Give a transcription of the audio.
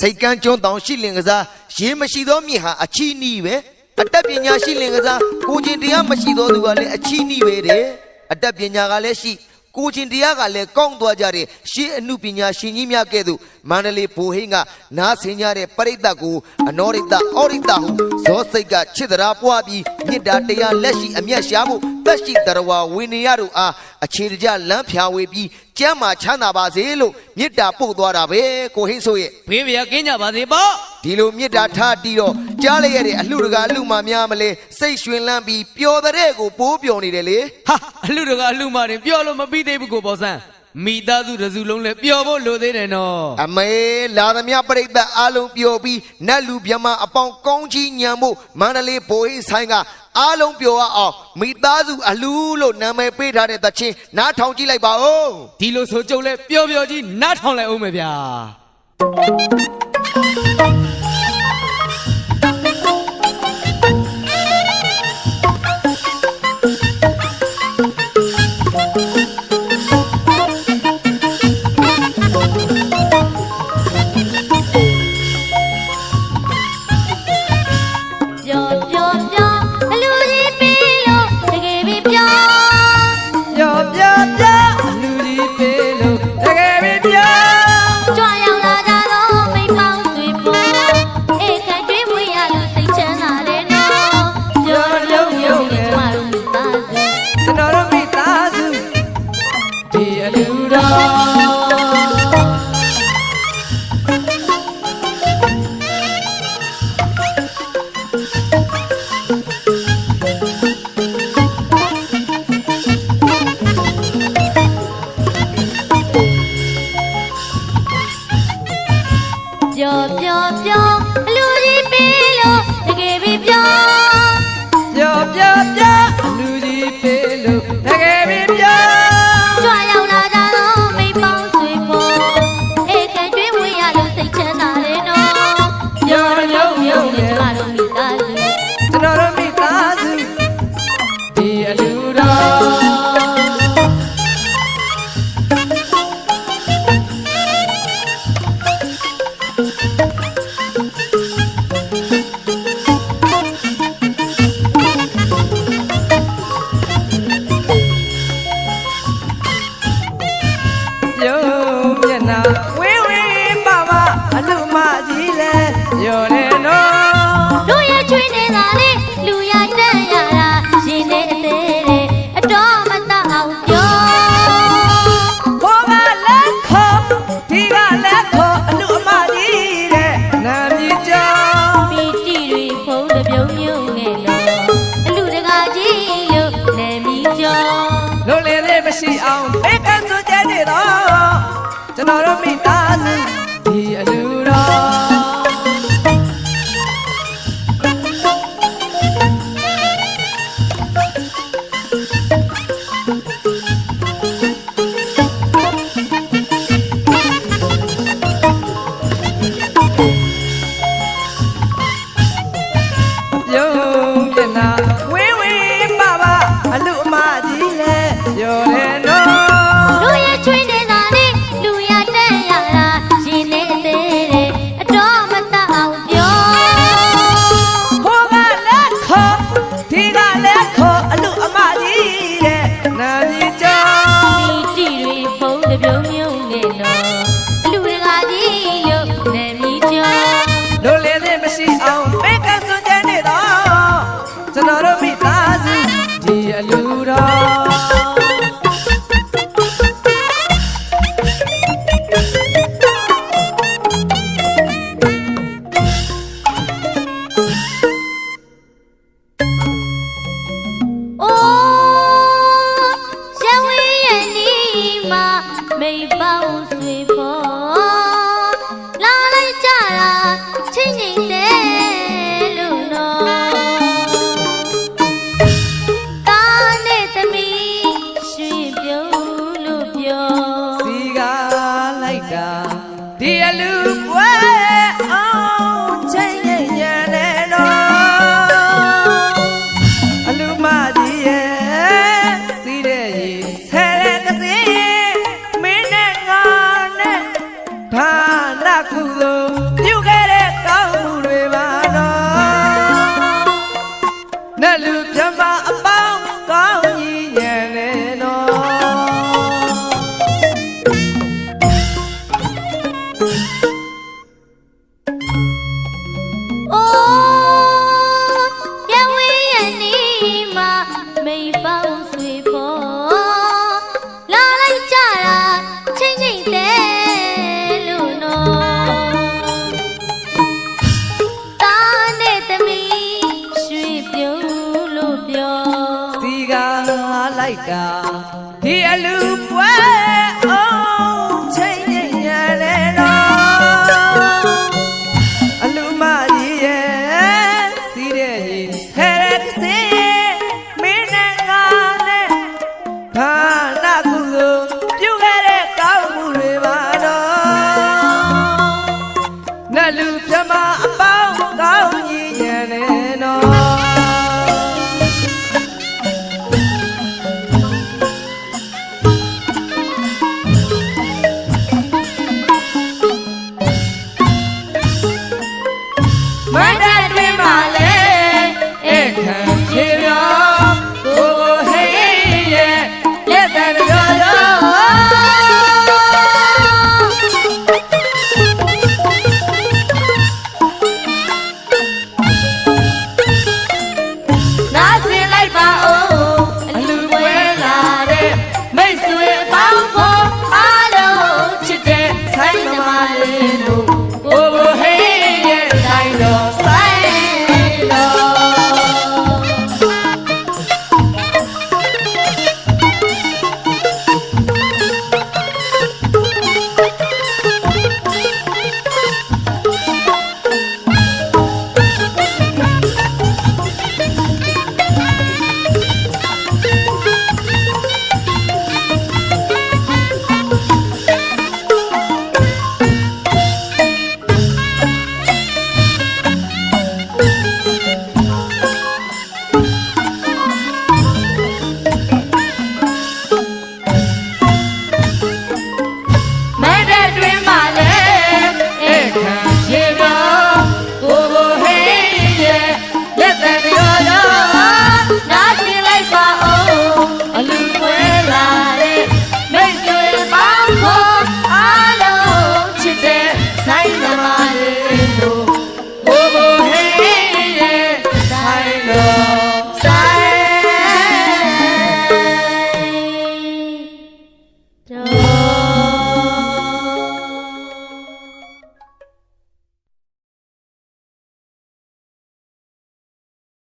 စိတ်ကန်းကျွန်းတောင်ရှိလင်ကစားရေမရှိသောမြစ်ဟာအချီးနီးပဲအတတ်ပညာရှိလင်ကစားကိုချင်းတရားမရှိသောသူကလည်းအချီးနီးပဲတဲ့အတတ်ပညာကလည်းရှိကိုချင်းတရားကလည်းကောင်းသွားကြတဲ့ရှေးအမှုပညာရှင်ကြီးများကဲ့သို့မန္တလေးဘိုဟိန်းကနားဆင်ကြတဲ့ပရိသတ်ကိုအနောရိတအောရိတဟုဇောစိတ်ကချစ်တရားပွားပြီးမေတ္တာတရားလက်ရှိအမျက်ရှာဖို့တက်ရှိတရဝဝိနည်းရတို့အား အခြေတကျလမ်းဖြာဝေပြီးကျမ်းမာချမ်းသာပါစေလို့မေတ္တာပို့သွားတာပဲကိုဟိန်းဆိုရဲ့ဘေးဗျာကင်းကြပါစေပေါ့ဒီလိုမေတ္တာထားတီးတော့ကြားလိုက်ရတဲ့အလှူတကာအလှူမများမလဲစိတ်ရွှင်လန်းပြီးပျော်တဲ့ကိုပိုးပျော်နေတယ်လေဟာအလှတကအလှမတင်ပြောလို့မပြီးသေးဘူးကိုပေါ်ဆန်း မိသားစုတစ်စုလုံးလည်းပျော်ဖို့လိုသေးတယ်နော်အမေလာသမျှပြိတ္တအားလုံးပျော်ပြီးနတ်လူမြမအပေါင်းကောင်းကြီးညံဖို့မန္တလေးဘိုးဟိဆိုင်ကအားလုံးပျော်ရအောင်မိသားစုအလှူလို့နာမည်ပေးထားတဲ့သချင်းနားထောင်ကြည့်လိုက်ပါဦးဒီလိုဆိုကြုံလဲပျော်ပျော်ကြီးနားထောင်လိုက်အောင်မယ်ဗျာ ပျော်ပျော်ပျော် လဲရော်တယ်နော်တို့ရဲ့ချွေးနေတာလေလူရတန်ရတာရှင်နေအသေးတယ်အတော်မတအောင်ပြောဘောကလက်ခေါ်ဒီကလက်ခေါ်အလူအမကြီးတဲ့နာမည်ကြောင့်ပီတိတွေဖုံးတစ်ပြုံမြုံငယ်လို့အလူတကာကြီးလို့နေမီကျော်လို့လေလေးမရှိအောင်ဘေးကစွကြနေတော့ကျွန်တော်တို့မိ Hallelujah.